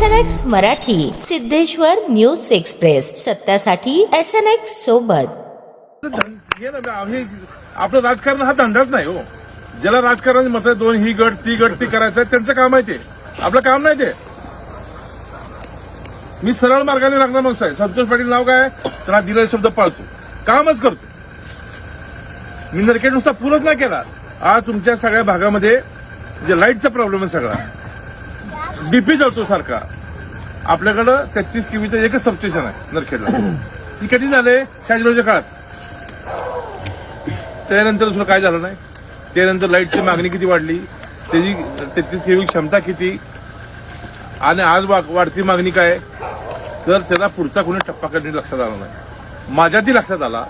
S N X Marathi Siddheshwar news express. सत्यासाठी S N X सोबत. आपलं राजकारण हा धंदाच नाही हो. ज्याला राजकारण मत दोन ही गट ती गट ती करायचं त्यांचं काम आहे ते. आपलं काम नाही ते. मी सरळ मार्गाने लागणार माणूस आहे. संतोष पाटील नाव काय? तर हा दिलेला शब्द पाळतो. कामच करतो. मी नरकेट नुसता पूरच नाही केला. आज तुमच्या सगळ्या भागामध्ये जे लाईटचा प्रॉब्लेम आहे सगळा डीपी जळतो सारखा. आपल्याकडं तेहतीस किमीचं एकच सबस्टेशन आहे नरखेडला. ती कधी झाले? शाजीरावच्या काळात. त्यानंतर दुसरं काय झालं नाही? त्यानंतर लाईटची मागणी किती वाढली? त्याची तेहतीस केवी क्षमता किती? आणि आज वाढती मागणी काय? तर त्याला पुढचा कोणी टप्पा करणे लक्षात आला नाही. माझ्या ती लक्षात आला.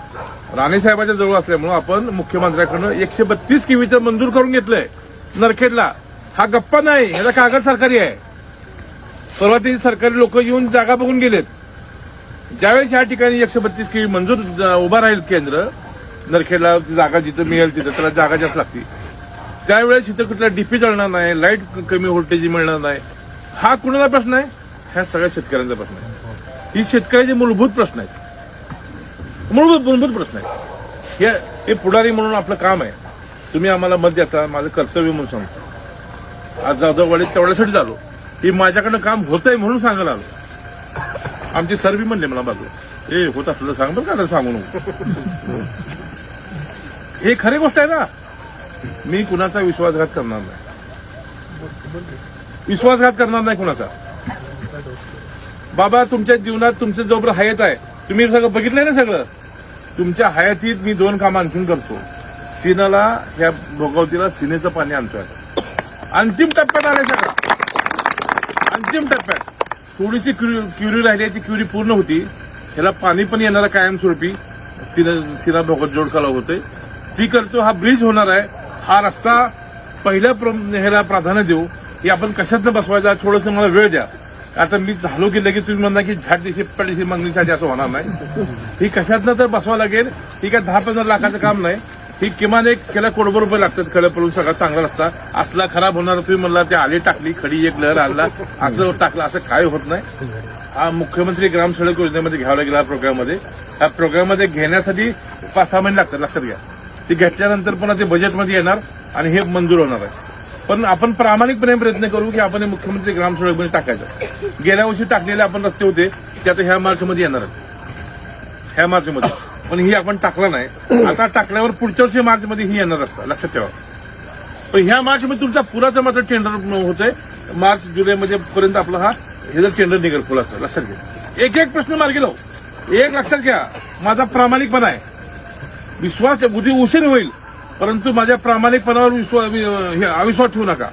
राणेसाहेबाच्या जवळ असल्यामुळं आपण मुख्यमंत्र्याकडनं एकशे बत्तीस किवीचं मंजूर करून घेतलंय. नरखेडला. हा गप्पा नाही. ह्याचा कागद सरकारी आहे. परवा ते सरकारी लोक येऊन जागा बघून गेलेत. ज्यावेळेस या ठिकाणी एकशे बत्तीस केळी मंजूर उभा राहील केंद्र नरखेडला जागा जिथं मिळेल तिथं त्याला जागा जास्त लागते. त्यावेळेस इथं कुठला डीपी जळणार नाही लाइट कमी व्होल्टेज मिळणार नाही. हा कुणाला प्रश्न आहे? ह्या सगळ्या शेतकऱ्यांचा प्रश्न आहे. ही शेतकऱ्याचे मूलभूत प्रश्न आहेत. मूलभूत मूलभूत प्रश्न आहेत. हे हे पुढारी म्हणून आपलं काम आहे. तुम्ही आम्हाला मत देता माझं कर्तव्य म्हणून सांगतो. आज जाधववाडीत तेवढ्यासाठी झालो. की माझ्याकडनं काम होतंय म्हणून सांगायला आलो. आमची सर्वी म्हणले मला बाजू ए होत आपल्याला सांग बरं का सांगू नको. हे खरी गोष्ट आहे ना. मी कुणाचा विश्वासघात करणार नाही. विश्वासघात करणार नाही कुणाचा. बाबा तुमच्या जीवनात तुमचं जोबर हयात आहे. तुम्ही सगळं बघितलंय ना सगळं? तुमच्या हयातीत मी दोन कामं आणखीन करतो. सिनाला ह्या भोगावतीला सिनेचं पाणी आणतोय. अंतिम टप्प्यात आलंय सगळं. अंतिम टप्प्यात. थोडीशी क्युरी क्युरी राहिली आहे, ती क्युरी पूर्ण होती. ह्याला पाणी पण येणार कायमस्वरूपी. सिना सिना भोगत होते ती करतो हा ब्रिज होणार आहे. हा रस्ता पहिल्या प्र- ह्याला प्राधान्य देऊ. की आपण कशातनं बसवायचा थोडंसं मला वेळ द्या. आता मी झालो की लगेच तुम्ही म्हणता की झाड दिशी पडदिशी मागणीसाठी असं होणार नाही. ही कशातनं तर बसवा लागेल. ही काय दहा पंधरा लाखाचं काम नाही. ही किमान एक त्याला कोटभर रुपये लागतात खडं पडून सगळा चांगला रस्ता. असला खराब होणार तुम्ही म्हणला ते आली टाकली खडी एक लहर आणला असं टाकलं असं काय होत नाही. हा मुख्यमंत्री ग्राम सडक योजनेमध्ये घ्यावा गेला प्रोग्राममध्ये. ह्या प्रोग्राममध्ये घेण्यासाठी पाच सहा महिने लागतात लक्षात घ्या. ते घेतल्यानंतर पुन्हा ते बजेटमध्ये येणार आणि हे मंजूर होणार आहे. पण आपण प्रामाणिकपणे प्रयत्न करू की आपण हे मुख्यमंत्री ग्राम सडकमध्ये टाकायचं. गेल्या वर्षी टाकलेले आपण रस्ते होते ते आता ह्या मार्चमध्ये येणार आहेत. ह्या मार्चमध्ये. पण ही आपण टाकला नाही. आता टाकल्यावर पुढच्या वर्षी मार्चमध्ये ही येणार रस्ता लक्षात ठेवा. पण ह्या मार्चमध्ये तुमचा पुराचं मात्र टेंडर होतंय. मार्च जुलैमध्ये पर्यंत आपला हा हे जर टेंडर निघेल फुलाचं लक्षात घ्या. एक एक प्रश्न मार्गी लावू. एक लक्षात घ्या माझा प्रामाणिकपणा आहे. विश्वास बुद्धी उशीर होईल परंतु माझ्या प्रामाणिकपणावर विश्वास हे अविश्वास ठेवू नका.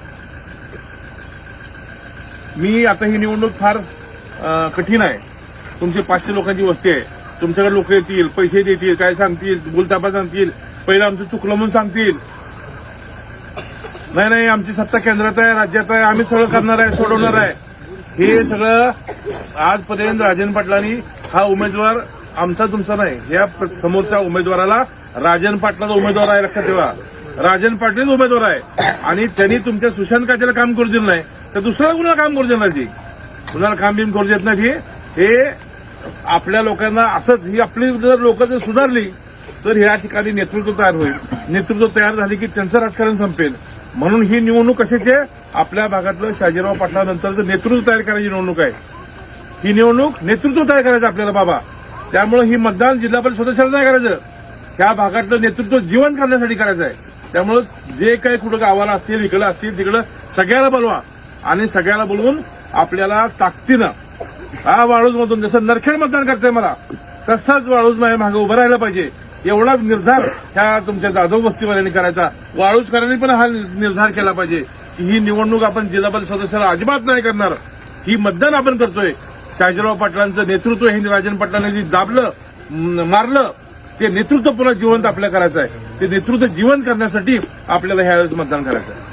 मी आता ही निवडणूक फार कठीण आहे. तुमची पाचशे लोकांची वस्ती आहे. तुमच्याकडे लोक येतील पैसे देतील काय सांगतील बोलतापा सांगतील पहिलं आमचं चुकलं म्हणून सांगतील. नाही नाही आमची सत्ता केंद्रात आहे राज्यात आहे आम्ही सगळं करणार आहे सोडवणार आहे. हे सगळं आजपर्यंत राजन पाटलांनी हा उमेदवार आमचा तुमचा नाही. या समोरच्या उमेदवाराला राजन पाटलाचा उमेदवार आहे लक्षात ठेवा. राजन पाटील उमेदवार आहे. आणि त्यांनी तुमच्या सुशांत काचेला काम करू दिलं नाही तर दुसऱ्या कुणाला काम करू देणार ती? कुणाला काम बिम करू देत नाही ती. हे आपल्या लोकांना असंच ही आपली जर लोक जर सुधारली तर ह्या ठिकाणी नेतृत्व तयार होईल. नेतृत्व तयार झाले की त्यांचं राजकारण संपेल. म्हणून ही निवडणूक कशाची आहे? आपल्या भागातलं शाजीराव पाटलानंतरचं नेतृत्व तयार करायची निवडणूक आहे ही निवडणूक नेतृत्व तयार करायचं आपल्याला बाबा. त्यामुळे ही मतदान जिल्हा परिषद सदस्याला नाही करायचं. त्या भागातलं नेतृत्व जीवन करण्यासाठी करायचं आहे. त्यामुळे जे काही कुठं गावाला असतील इकडं असतील तिकडं सगळ्याला बोलवा. आणि सगळ्याला बोलवून आपल्याला ताकदीनं हा वाळूज मधून जसं नरखेड मतदान करतंय मला तसंच वाळूज माझ्या मागे उभं राहिलं पाहिजे. एवढा निर्धार ह्या तुमच्या जाधव वस्तीवाल्यांनी करायचा. वाळूजकरांनी पण हा निर्धार केला पाहिजे की ही निवडणूक आपण जिल्हा परिषद सदस्याला अजिबात नाही करणार. ही मतदान आपण करतोय. शाजीराव पाटलांचं नेतृत्व हे राजन पाटलांनी जे दाबलं मारलं ते नेतृत्व पुन्हा जिवंत आपल्याला करायचं आहे ते नेतृत्व जिवंत करण्यासाठी आपल्याला ह्यावेळेस मतदान करायचं आहे